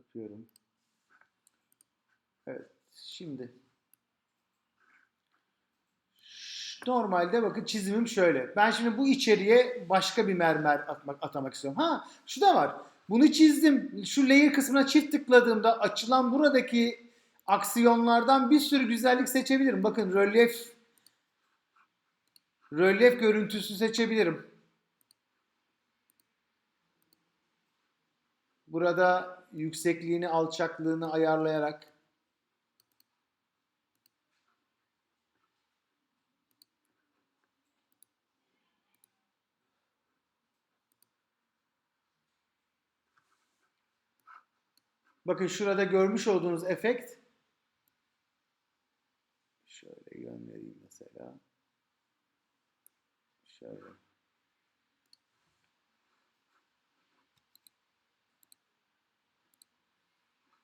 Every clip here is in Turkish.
Kapıyorum. Evet. Şimdi normalde bakın çizimim şöyle. Ben şimdi bu içeriye başka bir mermer atmak atamak istiyorum. Ha, şu da var. Bunu çizdim. Şu layer kısmına çift tıkladığımda açılan buradaki aksiyonlardan bir sürü güzellik seçebilirim. Bakın rölyef rölyef görüntüsü seçebilirim. Burada yüksekliğini, alçaklığını ayarlayarak Bakın şurada görmüş olduğunuz efekt şöyle yön vereyim mesela. Şöyle.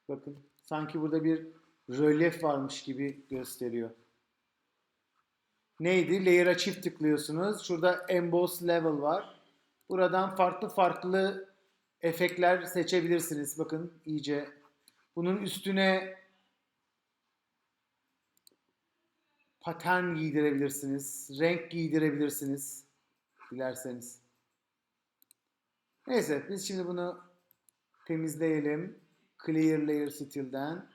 Bakın sanki burada bir rölyef varmış gibi gösteriyor. Neydi? Layer'a çift tıklıyorsunuz. Şurada emboss level var. Buradan farklı farklı efektler seçebilirsiniz. Bakın iyice. Bunun üstüne patern giydirebilirsiniz. Renk giydirebilirsiniz. Dilerseniz. Neyse biz şimdi bunu temizleyelim. Clear Layer Still'den.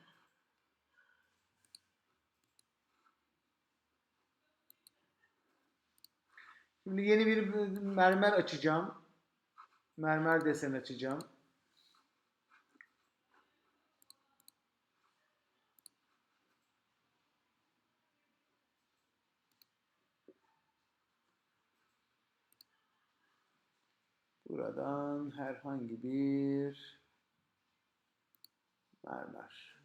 Şimdi yeni bir mermer açacağım. Mermer desen açacağım. Buradan herhangi bir mermer.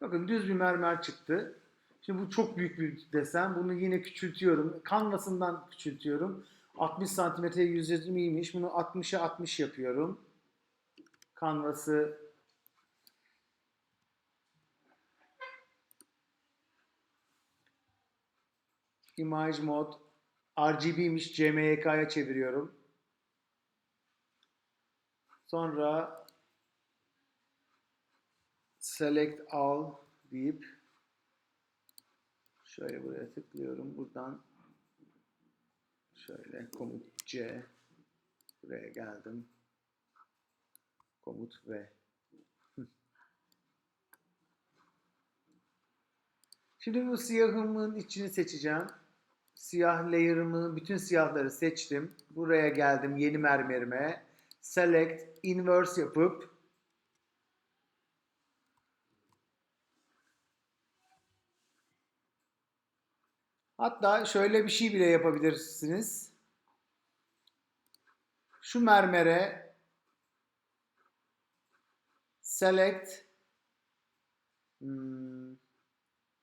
Bakın düz bir mermer çıktı. Şimdi bu çok büyük bir desen. Bunu yine küçültüyorum. Canvas'ından küçültüyorum. 60 santimetre 120'ymiş. Bunu 60'a 60 yapıyorum. Canvas'ı Image Mode RGB'miş. CMYK'ya çeviriyorum. Sonra Select All deyip şöyle buraya tıklıyorum. Buradan şöyle komut C buraya geldim. Komut V. Şimdi bu siyahımın içini seçeceğim. Siyah layer'ımı, bütün siyahları seçtim. Buraya geldim yeni mermerime. Select, inverse yapıp Hatta şöyle bir şey bile yapabilirsiniz. Şu mermere select hmm,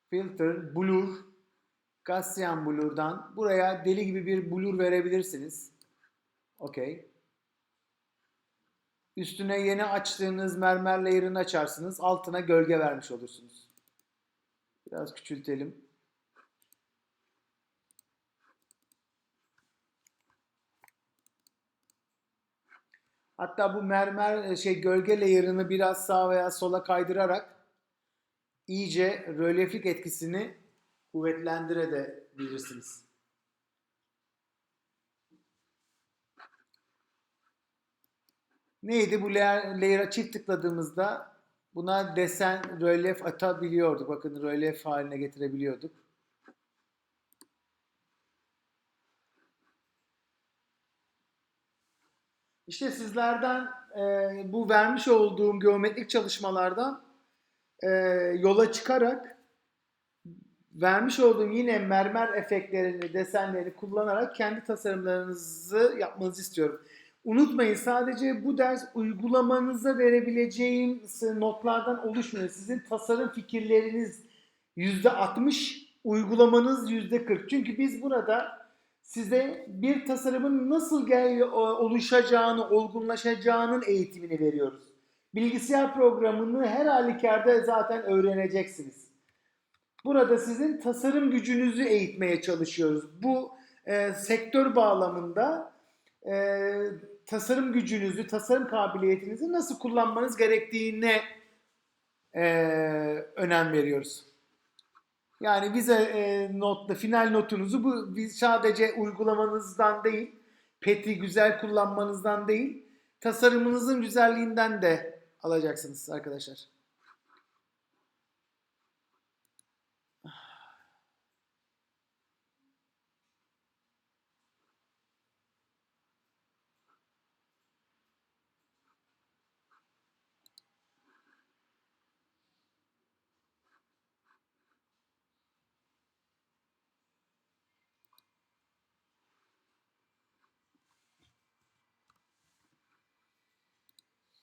filter blur Gaussian blur'dan buraya deli gibi bir blur verebilirsiniz. Okey. Üstüne yeni açtığınız mermer layer'ını açarsınız. Altına gölge vermiş olursunuz. Biraz küçültelim. Hatta bu mermer e, şey gölge layer'ını biraz sağa veya sola kaydırarak iyice rölyeflik etkisini kuvvetlendirebilirsiniz. Neydi bu layer, layer'a çift tıkladığımızda buna desen rölyef atabiliyorduk. Bakın rölyef haline getirebiliyorduk. İşte sizlerden e, bu vermiş olduğum geometrik çalışmalardan e, yola çıkarak vermiş olduğum yine mermer efektlerini, desenlerini kullanarak kendi tasarımlarınızı yapmanızı istiyorum. Unutmayın sadece bu ders uygulamanıza verebileceğim notlardan oluşmuyor. Sizin tasarım fikirleriniz %60, uygulamanız %40. Çünkü biz burada size bir tasarımın nasıl gel oluşacağını, olgunlaşacağının eğitimini veriyoruz. Bilgisayar programını her halükarda zaten öğreneceksiniz. Burada sizin tasarım gücünüzü eğitmeye çalışıyoruz. Bu e, sektör bağlamında e, tasarım gücünüzü, tasarım kabiliyetinizi nasıl kullanmanız gerektiğine e, önem veriyoruz. Yani vize e, notla final notunuzu bu sadece uygulamanızdan değil, PET'i güzel kullanmanızdan değil, tasarımınızın güzelliğinden de alacaksınız arkadaşlar.